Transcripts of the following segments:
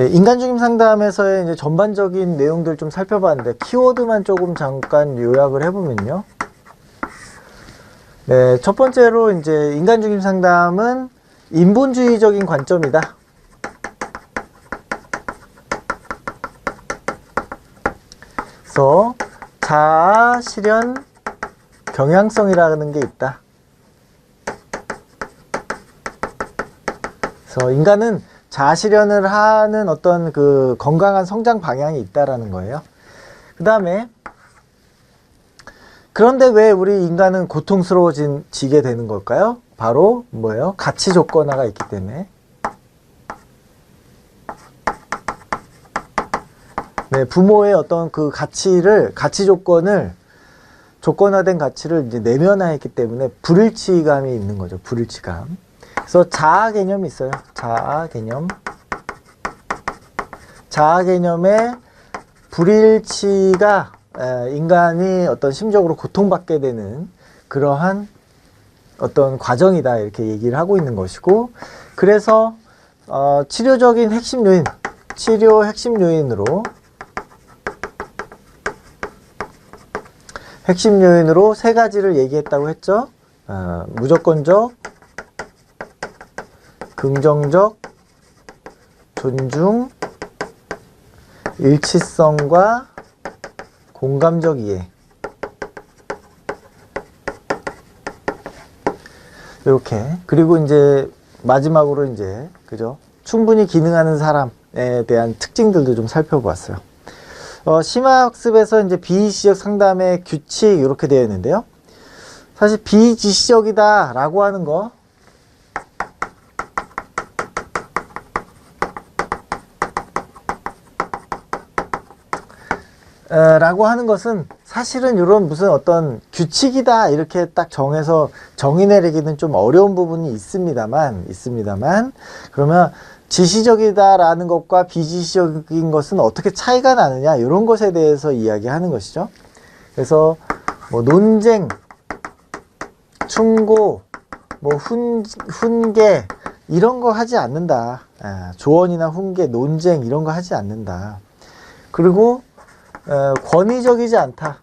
네, 인간 중임 상담에서의 이제 전반적인 내용들 좀 살펴봤는데 키워드만 조금 잠깐 요약을 해보면요. 네, 첫 번째로 이제 인간 중임 상담은 인본주의적인 관점이다. 그래서 자아 실현 경향성이라는 게 있다. 그래서 인간은 자아 실현을 하는 어떤 그 건강한 성장 방향이 있다라는 거예요. 그 다음에 그런데 왜 우리 인간은 고통스러워지게 되는 걸까요? 바로 뭐예요? 가치 조건화가 있기 때문에. 네, 부모의 어떤 그 가치를 가치 조건을 조건화된 가치를 이제 내면화했기 때문에 불일치감이 있는 거죠. 불일치감. 그래서 자아 개념이 있어요. 자아 개념. 자아 개념의 불일치가 에, 인간이 어떤 심적으로 고통받게 되는 그러한 어떤 과정이다 이렇게 얘기를 하고 있는 것이고 그래서 어, 치료적인 핵심 요인 치료 핵심 요인으로 핵심 요인으로 세 가지를 얘기했다고 했죠. 어, 무조건적, 긍정적, 존중, 일치성과 공감적 이해. 이렇게 그리고 이제 마지막으로 이제 그죠 충분히 기능하는 사람에 대한 특징들도 좀 살펴보았어요. 어, 심화학습에서 이제 비지시적 상담의 규칙 이렇게 되어 있는데요. 사실 비지시적이다 라고 하는 거 라고 하는 것은 사실은 이런 무슨 어떤 규칙이다 이렇게 딱 정해서 정의 내리기는 좀 어려운 부분이 있습니다만 있습니다만 그러면 지시적이다라는 것과 비지시적인 것은 어떻게 차이가 나느냐 이런 것에 대해서 이야기하는 것이죠. 그래서 뭐 논쟁, 충고, 뭐 훈, 훈계 이런 거 하지 않는다. 아, 조언이나 훈계, 논쟁 이런 거 하지 않는다. 그리고 어, 권위적이지 않다.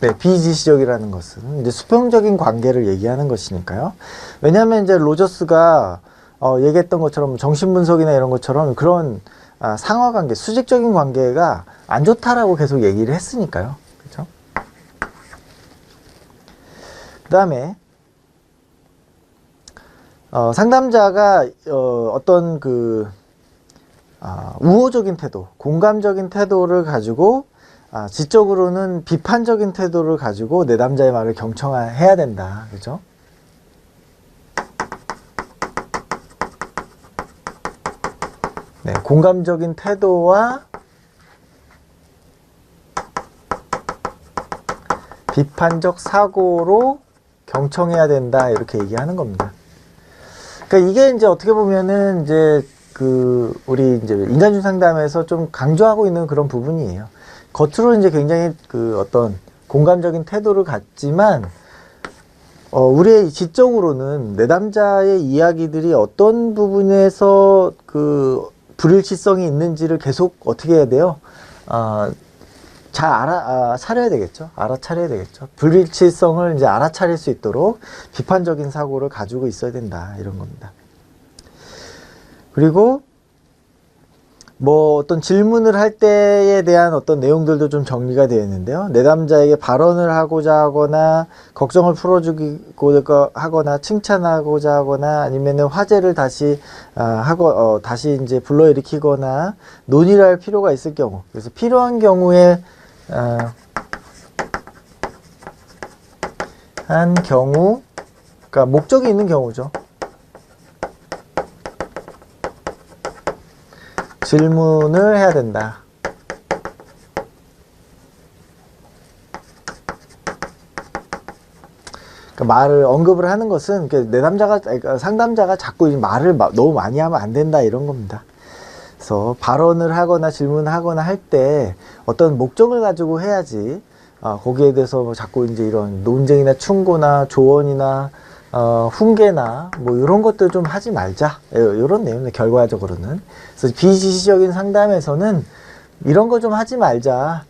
네, 비지시적이라는 것은 이제 수평적인 관계를 얘기하는 것이니까요. 왜냐하면 이제 로저스가 어, 얘기했던 것처럼 정신분석이나 이런 것처럼 그런 아, 상하관계, 수직적인 관계가 안 좋다라고 계속 얘기를 했으니까요. 그렇죠? 그 다음에 어, 상담자가 어, 어떤 그 아, 우호적인 태도, 공감적인 태도를 가지고 아, 지적으로는 비판적인 태도를 가지고 내담자의 말을 경청해야 된다. 그죠? 네, 공감적인 태도와 비판적 사고로 경청해야 된다. 이렇게 얘기하는 겁니다. 그러니까 이게 이제 어떻게 보면은 이제 그 우리 이제 인간중 상담에서 좀 강조하고 있는 그런 부분이에요. 겉으로 이제 굉장히 그 어떤 공감적인 태도를 갖지만 어 우리의 지적으로는 내담자의 이야기들이 어떤 부분에서 그 불일치성이 있는지를 계속 어떻게 해야 돼요? 아 잘 알아 아, 차려야 되겠죠. 알아차려야 되겠죠. 불일치성을 이제 알아차릴 수 있도록 비판적인 사고를 가지고 있어야 된다 이런 겁니다. 그리고 뭐 어떤 질문을 할 때에 대한 어떤 내용들도 좀 정리가 되어 있는데요. 내담자에게 발언을 하고자 하거나 걱정을 풀어주고 하거나 칭찬하고자 하거나 아니면은 화제를 다시 아, 하고 어, 다시 이제 불러일으키거나 논의를 할 필요가 있을 경우 그래서 필요한 경우에 아, 한 경우 그러니까 목적이 있는 경우죠. 질문을 해야 된다. 그러니까 말을 언급을 하는 것은 그 내담자가 그러니까 상담자가 자꾸 이 말을 마- 너무 많이 하면 안 된다 이런 겁니다. 그래서 발언을 하거나 질문하거나 할 때 어떤 목적을 가지고 해야지 아, 거기에 대해서 뭐 자꾸 이제 이런 논쟁이나 충고나 조언이나 어, 훈계나 뭐 이런 것들 좀 하지 말자. 이런 내용들 결과적으로는. 그래서 비지시적인 상담에서는 이런 거 좀 하지 말자.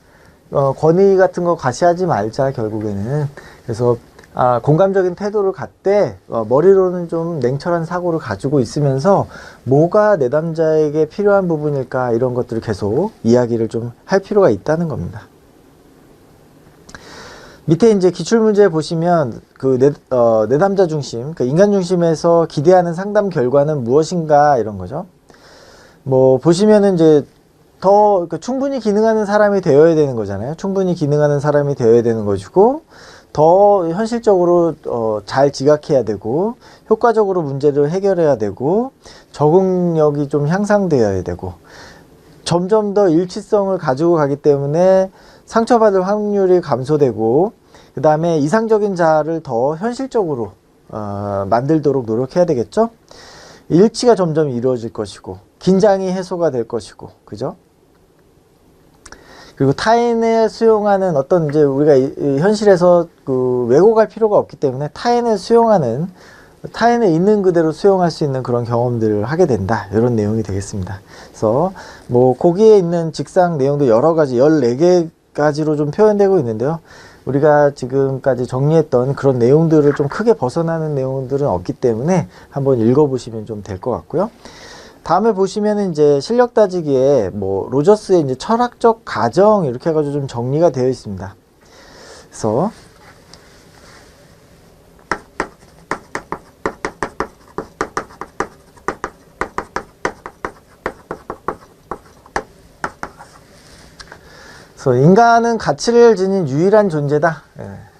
어, 권위 같은 거 과시하지 말자 결국에는. 그래서 아, 공감적인 태도를 갖되 어, 머리로는 좀 냉철한 사고를 가지고 있으면서 뭐가 내담자에게 필요한 부분일까 이런 것들을 계속 이야기를 좀 할 필요가 있다는 겁니다. 밑에 이제 기출문제 보시면 그 내, 어, 내담자 중심, 그 인간 중심에서 기대하는 상담 결과는 무엇인가 이런 거죠. 뭐 보시면은 이제 더그 충분히 기능하는 사람이 되어야 되는 거잖아요. 충분히 기능하는 사람이 되어야 되는 것이고 더 현실적으로 어, 잘 지각해야 되고 효과적으로 문제를 해결해야 되고 적응력이 좀 향상되어야 되고 점점 더 일치성을 가지고 가기 때문에 상처받을 확률이 감소되고 그 다음에 이상적인 자아를 더 현실적으로 어, 만들도록 노력해야 되겠죠. 일치가 점점 이루어질 것이고 긴장이 해소가 될 것이고 그죠? 그리고 타인을 수용하는 어떤 이제 우리가 현실에서 그 왜곡할 필요가 없기 때문에 타인을 수용하는 타인을 있는 그대로 수용할 수 있는 그런 경험들을 하게 된다. 이런 내용이 되겠습니다. 그래서 뭐 거기에 있는 직상 내용도 여러 가지 14개까지로 좀 표현되고 있는데요. 우리가 지금까지 정리했던 그런 내용들을 좀 크게 벗어나는 내용들은 없기 때문에 한번 읽어보시면 좀 될 것 같고요. 다음에 보시면은 이제 실력 따지기에 뭐 로저스의 이제 철학적 가정 이렇게 해가지고 좀 정리가 되어 있습니다. 그래서 인간은 가치를 지닌 유일한 존재다. 예.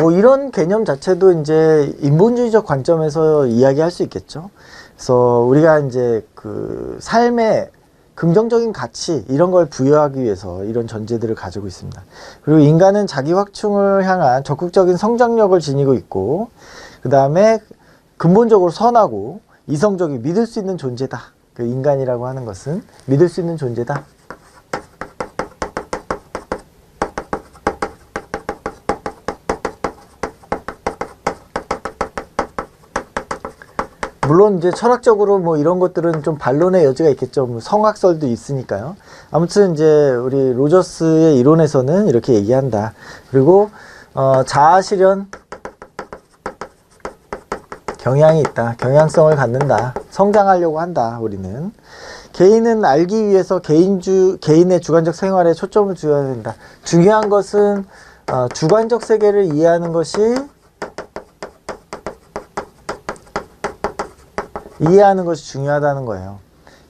뭐 이런 개념 자체도 이제 인본주의적 관점에서 이야기할 수 있겠죠. 그래서 우리가 이제 그 삶의 긍정적인 가치 이런 걸 부여하기 위해서 이런 전제들을 가지고 있습니다. 그리고 인간은 자기 확충을 향한 적극적인 성장력을 지니고 있고 그 다음에 근본적으로 선하고 이성적인 믿을 수 있는 존재다. 그 인간이라고 하는 것은 믿을 수 있는 존재다. 물론 이제 철학적으로 뭐 이런 것들은 좀 반론의 여지가 있겠죠. 뭐 성악설도 있으니까요. 아무튼 이제 우리 로저스의 이론에서는 이렇게 얘기한다. 그리고 어, 자아 실현 경향이 있다. 경향성을 갖는다. 성장하려고 한다. 우리는 개인은 알기 위해서 개인주 개인의 주관적 생활에 초점을 두어야 된다. 중요한 것은 어, 주관적 세계를 이해하는 것이 이해하는 것이 중요하다는 거예요.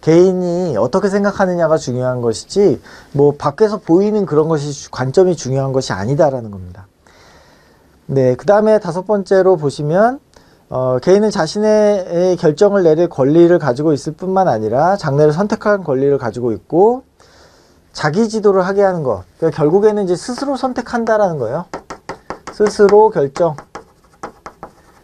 개인이 어떻게 생각하느냐가 중요한 것이지, 뭐, 밖에서 보이는 그런 것이, 주- 관점이 중요한 것이 아니다라는 겁니다. 네, 그 다음에 다섯 번째로 보시면, 어, 개인은 자신의 결정을 내릴 권리를 가지고 있을 뿐만 아니라 장래를 선택할 권리를 가지고 있고, 자기 지도를 하게 하는 것. 그러니까 결국에는 이제 스스로 선택한다라는 거예요. 스스로 결정.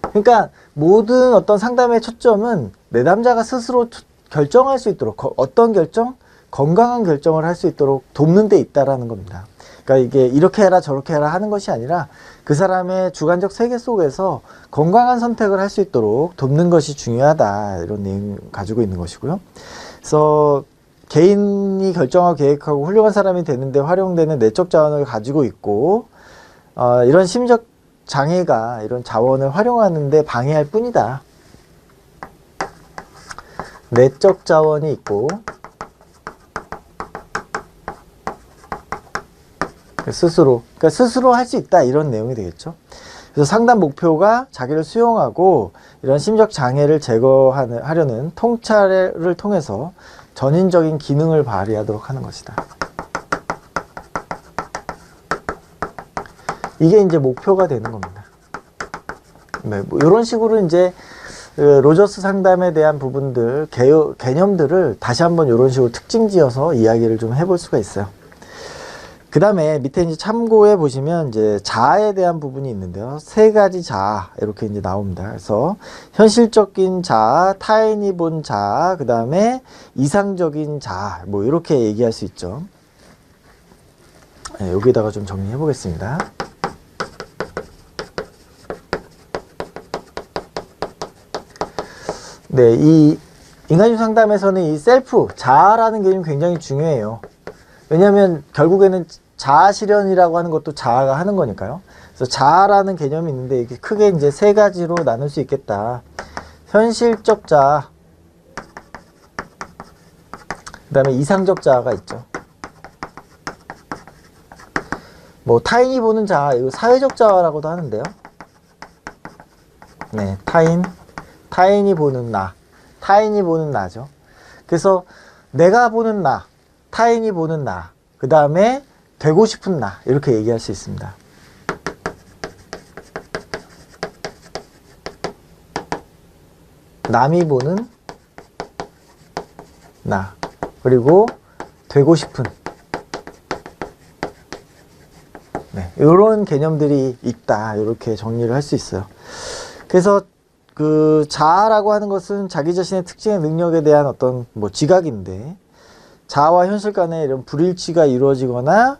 그러니까 모든 어떤 상담의 초점은 내담자가 스스로 초- 결정할 수 있도록 거- 어떤 결정? 건강한 결정을 할 수 있도록 돕는 데 있다라는 겁니다. 그러니까 이게 이렇게 해라 저렇게 해라 하는 것이 아니라 그 사람의 주관적 세계 속에서 건강한 선택을 할 수 있도록 돕는 것이 중요하다 이런 내용 가지고 있는 것이고요. 그래서 개인이 결정하고 계획하고 훌륭한 사람이 되는데 활용되는 내적 자원을 가지고 있고 어, 이런 심리적 장애가 이런 자원을 활용하는데 방해할 뿐이다. 내적 자원이 있고 스스로 그러니까 스스로 할 수 있다 이런 내용이 되겠죠. 그래서 상담 목표가 자기를 수용하고 이런 심적 장애를 제거하는 하려는 통찰을 통해서 전인적인 기능을 발휘하도록 하는 것이다. 이게 이제 목표가 되는 겁니다. 네, 뭐 이런 식으로 이제 그 로저스 상담에 대한 부분들 개, 개념들을 다시 한번 이런 식으로 특징 지어서 이야기를 좀 해볼 수가 있어요. 그 다음에 밑에 이제 참고해 보시면 이제 자아에 대한 부분이 있는데요. 세 가지 자아 이렇게 이제 나옵니다. 그래서 현실적인 자아, 타인이 본 자아, 그 다음에 이상적인 자아, 뭐 이렇게 얘기할 수 있죠. 네, 여기다가 좀 정리해 보겠습니다. 네, 이 인간심 상담에서는 이 셀프, 자아라는 개념이 굉장히 중요해요. 왜냐하면 결국에는 자아 실현이라고 하는 것도 자아가 하는 거니까요. 그래서 자아라는 개념이 있는데 이게 크게 이제 세 가지로 나눌 수 있겠다. 현실적 자아, 그 다음에 이상적 자아가 있죠. 뭐 타인이 보는 자아, 이거 사회적 자아라고도 하는데요. 네, 타인, 타인이 보는 나, 타인이 보는 나죠. 그래서 내가 보는 나, 타인이 보는 나, 그 다음에 되고 싶은 나, 이렇게 얘기할 수 있습니다. 남이 보는 나, 그리고 되고 싶은 네, 이런 개념들이 있다. 이렇게 정리를 할 수 있어요. 그래서 그 자아라고 하는 것은 자기 자신의 특징의 능력에 대한 어떤 뭐 지각인데 자아와 현실 간의 이런 불일치가 이루어지거나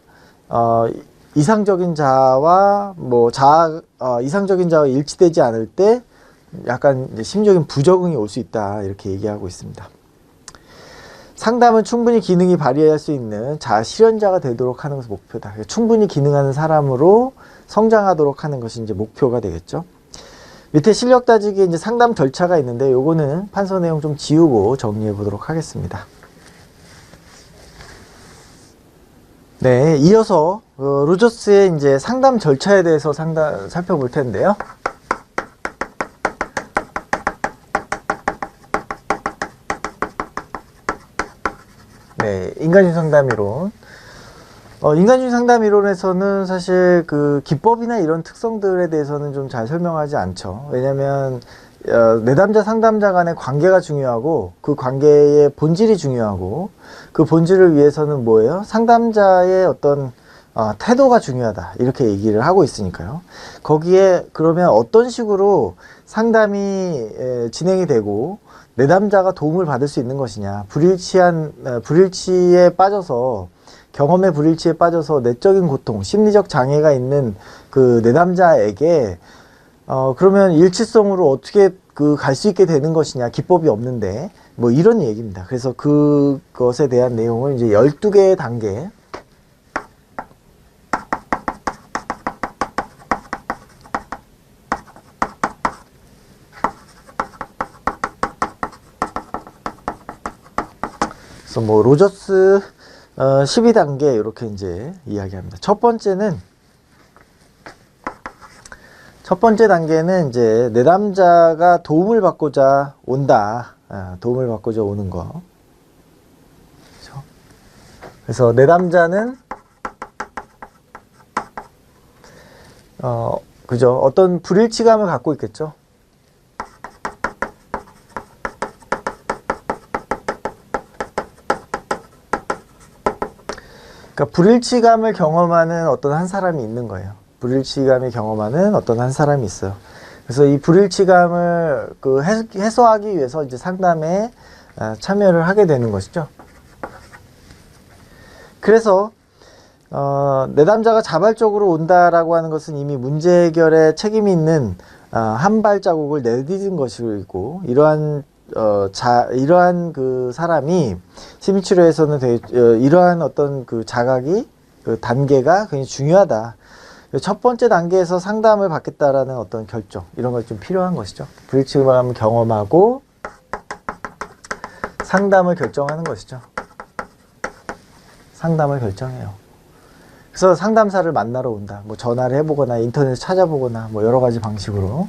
어, 이상적인 자아와 뭐 자아 어, 이상적인 자아와 일치되지 않을 때 약간 심적인 부적응이 올 수 있다 이렇게 얘기하고 있습니다. 상담은 충분히 기능이 발휘할 수 있는 자아 실현자가 되도록 하는 것이 목표다. 그러니까 충분히 기능하는 사람으로 성장하도록 하는 것이 이제 목표가 되겠죠. 밑에 실력 따지기 이제 상담 절차가 있는데 요거는 판서 내용 좀 지우고 정리해 보도록 하겠습니다. 네, 이어서 어, 루저스의 이제 상담 절차에 대해서 상담 살펴볼 텐데요. 네, 인간심 상담 이론. 어, 인간심 상담 이론에서는 사실 그 기법이나 이런 특성들에 대해서는 좀 잘 설명하지 않죠. 왜냐면 어, 내담자 상담자 간의 관계가 중요하고 그 관계의 본질이 중요하고 그 본질을 위해서는 뭐예요? 상담자의 어떤 어, 태도가 중요하다 이렇게 얘기를 하고 있으니까요. 거기에 그러면 어떤 식으로 상담이 에, 진행이 되고 내담자가 도움을 받을 수 있는 것이냐 불일치한 에, 불일치에 빠져서 경험의 불일치에 빠져서 내적인 고통, 심리적 장애가 있는 그 내담자에게 어 그러면 일치성으로 어떻게 그 갈 수 있게 되는 것이냐 기법이 없는데 뭐 이런 얘기입니다. 그래서 그것에 대한 내용을 이제 12개의 단계 그래서 뭐 로저스 어, 12단계 이렇게 이제 이야기합니다. 첫 번째는 첫 번째 단계는 이제 내담자가 도움을 받고자 온다. 아, 도움을 받고자 오는 거. 그렇죠? 그래서 내담자는 어 그죠? 어떤 불일치감을 갖고 있겠죠. 그러니까 불일치감을 경험하는 어떤 한 사람이 있는 거예요. 불일치감을 경험하는 어떤 한 사람이 있어요. 그래서 이 불일치감을 그 해- 해소하기 위해서 이제 상담에 아, 참여를 하게 되는 것이죠. 그래서 어, 내담자가 자발적으로 온다라고 하는 것은 이미 문제 해결에 책임이 있는 아, 한 발자국을 내딛은 것이고 이러한 어, 자, 이러한 그 사람이 심리치료에서는 되게, 어, 이러한 어떤 그 자각이 그 단계가 굉장히 중요하다. 첫 번째 단계에서 상담을 받겠다라는 어떤 결정 이런 걸 좀 필요한 것이죠. 불일치감을 경험하고 상담을 결정하는 것이죠. 상담을 결정해요. 그래서 상담사를 만나러 온다. 뭐 전화를 해보거나 인터넷 찾아보거나 뭐 여러 가지 방식으로.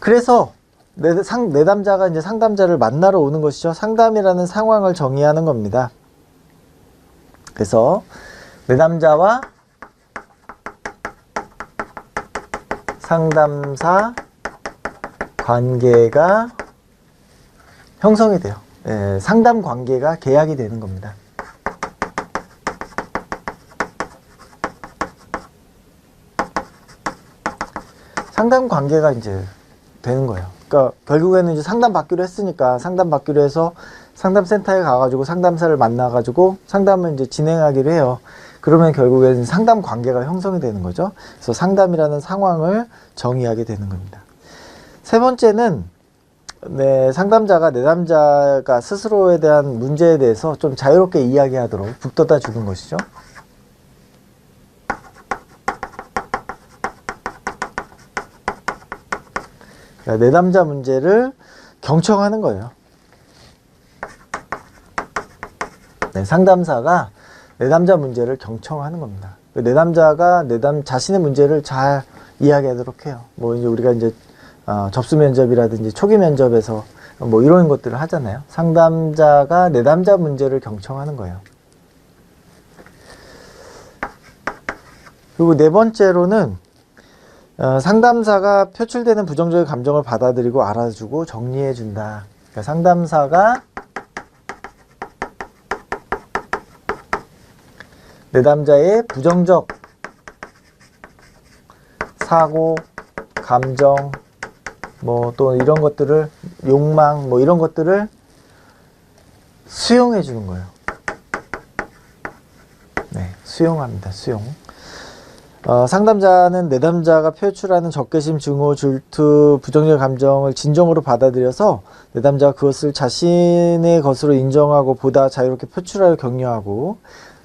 그래서 내, 상, 내담자가 이제 상담자를 만나러 오는 것이죠. 상담이라는 상황을 정의하는 겁니다. 그래서 내담자와 상담사 관계가 형성이 돼요. 예, 상담 관계가 계약이 되는 겁니다. 상담 관계가 이제 되는 거예요. 그러니까 결국에는 이제 상담 받기로 했으니까 상담 받기로 해서 상담센터에 가가지고 상담사를 만나가지고 상담을 이제 진행하기로 해요. 그러면 결국에는 상담 관계가 형성이 되는 거죠. 그래서 상담이라는 상황을 정의하게 되는 겁니다. 세 번째는 네, 상담자가 내담자가 스스로에 대한 문제에 대해서 좀 자유롭게 이야기하도록 북돋아 주는 것이죠. 그러니까 내담자 문제를 경청하는 거예요. 네, 상담사가 내담자 문제를 경청하는 겁니다. 그 내담자가 내담 자신의 문제를 잘 이야기하도록 해요. 뭐 이제 우리가 이제 어, 접수 면접이라든지 초기 면접에서 뭐 이런 것들을 하잖아요. 상담자가 내담자 문제를 경청하는 거예요. 그리고 네 번째로는 어, 상담사가 표출되는 부정적인 감정을 받아들이고 알아주고 정리해 준다. 그러니까 상담사가 내담자의 부정적 사고, 감정, 뭐 또 이런 것들을 욕망, 뭐 이런 것들을 수용해 주는 거예요. 네, 수용합니다. 수용. 어, 상담자는 내담자가 표출하는 적개심, 증오, 질투, 부정적 감정을 진정으로 받아들여서 내담자가 그것을 자신의 것으로 인정하고 보다 자유롭게 표출하여 격려하고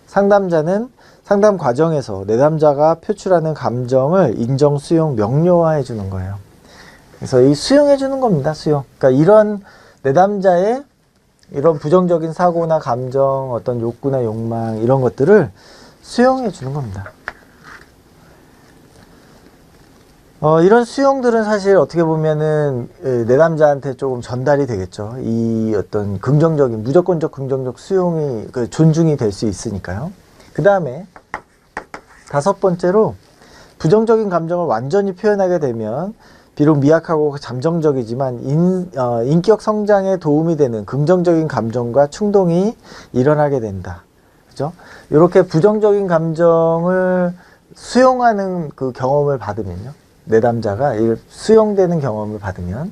상담자는 상담 과정에서 내담자가 표출하는 감정을 인정, 수용, 명료화해 주는 거예요. 그래서 이 수용해 주는 겁니다. 수용. 그러니까 이런 내담자의 이런 부정적인 사고나 감정, 어떤 욕구나 욕망 이런 것들을 수용해 주는 겁니다. 어, 이런 수용들은 사실 어떻게 보면은 예, 내담자한테 조금 전달이 되겠죠. 이 어떤 긍정적인 무조건적 긍정적 수용이 그 존중이 될 수 있으니까요. 그 다음에 다섯 번째로 부정적인 감정을 완전히 표현하게 되면 비록 미약하고 잠정적이지만 인, 어, 인격 성장에 도움이 되는 긍정적인 감정과 충동이 일어나게 된다. 그죠? 이렇게 부정적인 감정을 수용하는 그 경험을 받으면요. 내담자가 이 수용되는 경험을 받으면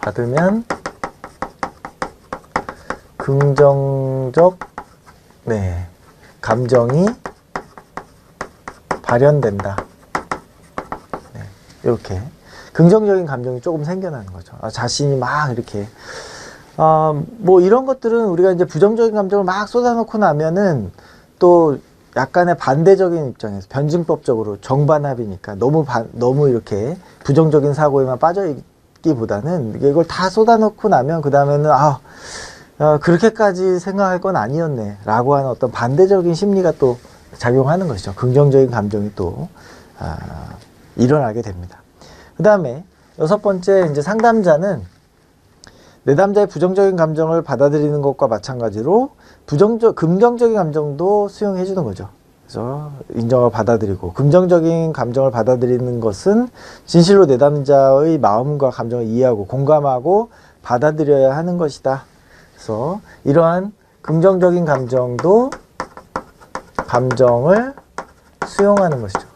받으면 긍정적 네 감정이 발현된다. 네, 이렇게 긍정적인 감정이 조금 생겨나는 거죠. 아, 자신이 막 이렇게 어, 뭐 이런 것들은 우리가 이제 부정적인 감정을 막 쏟아놓고 나면은 또 약간의 반대적인 입장에서 변증법적으로 정반합이니까 너무 반, 너무 이렇게 부정적인 사고에만 빠져 있기보다는 이걸 다 쏟아놓고 나면 그 다음에는 아 어, 그렇게까지 생각할 건 아니었네 라고 하는 어떤 반대적인 심리가 또 작용하는 것이죠. 긍정적인 감정이 또 아, 일어나게 됩니다. 그 다음에 여섯 번째 이제 상담자는 내담자의 부정적인 감정을 받아들이는 것과 마찬가지로 부정적 긍정적인 감정도 수용해 주는 거죠. 그래서 인정을 받아들이고 긍정적인 감정을 받아들이는 것은 진실로 내담자의 마음과 감정을 이해하고 공감하고 받아들여야 하는 것이다. 그래서 이러한 긍정적인 감정도 감정을 수용하는 것이죠.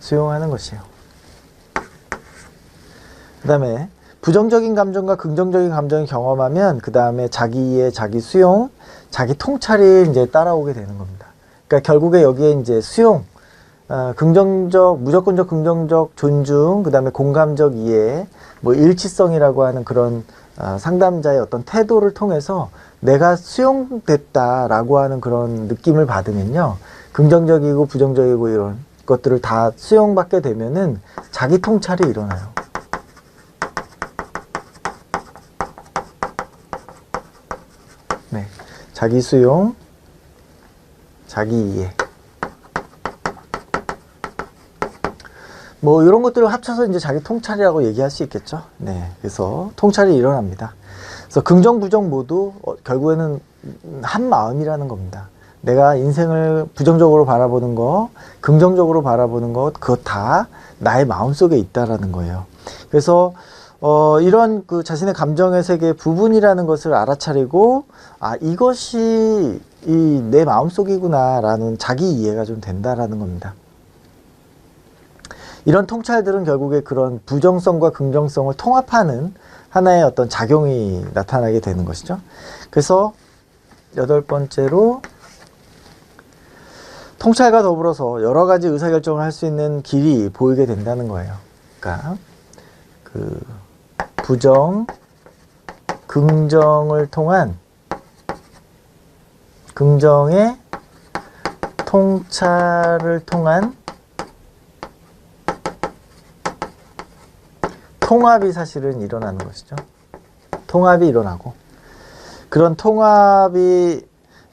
수용하는 것이에요. 그 다음에 부정적인 감정과 긍정적인 감정을 경험하면 그 다음에 자기의 자기 수용, 자기 통찰이 이제 따라오게 되는 겁니다. 그러니까 결국에 여기에 이제 수용, 어, 긍정적, 무조건적 긍정적 존중, 그 다음에 공감적 이해, 뭐 일치성이라고 하는 그런 어, 상담자의 어떤 태도를 통해서 내가 수용됐다라고 하는 그런 느낌을 받으면요. 긍정적이고 부정적이고 이런 것들을 다 수용받게 되면은 자기 통찰이 일어나요. 네. 자기 수용, 자기 이해. 뭐 이런 것들을 합쳐서 이제 자기 통찰이라고 얘기할 수 있겠죠. 네. 그래서 통찰이 일어납니다. 그래서 긍정 부정 모두 어, 결국에는 한 마음이라는 겁니다. 내가 인생을 부정적으로 바라보는 거, 긍정적으로 바라보는 것, 그것 다 나의 마음 속에 있다라는 거예요. 그래서 어, 이런 그 자신의 감정의 세계 부분이라는 것을 알아차리고, 아, 이것이 이 내 마음속이구나라는 자기 이해가 좀 된다라는 겁니다. 이런 통찰들은 결국에 그런 부정성과 긍정성을 통합하는 하나의 어떤 작용이 나타나게 되는 것이죠. 그래서 여덟 번째로 통찰과 더불어서 여러 가지 의사결정을 할 수 있는 길이 보이게 된다는 거예요. 그러니까 그 부정, 긍정을 통한 긍정의 통찰을 통한 통합이 사실은 일어나는 것이죠. 통합이 일어나고 그런 통합이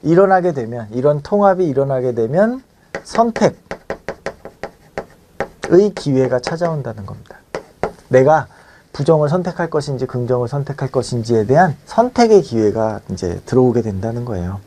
일어나게 되면 이런 통합이 일어나게 되면 선택의 기회가 찾아온다는 겁니다. 내가 부정을 선택할 것인지 긍정을 선택할 것인지에 대한 선택의 기회가 이제 들어오게 된다는 거예요.